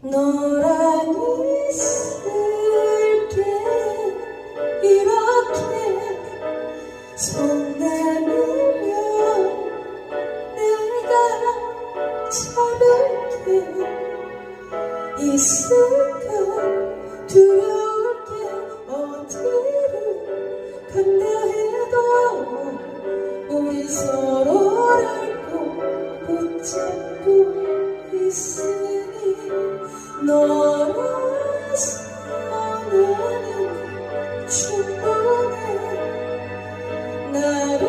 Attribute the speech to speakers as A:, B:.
A: 너랑 있을게 이렇게 손 내밀면 내가 잡을게 있을까? 두려울 게 어디를 간다 해도 우리 서로를 꼭 붙잡고 있 너를 사랑하는 주님의 나를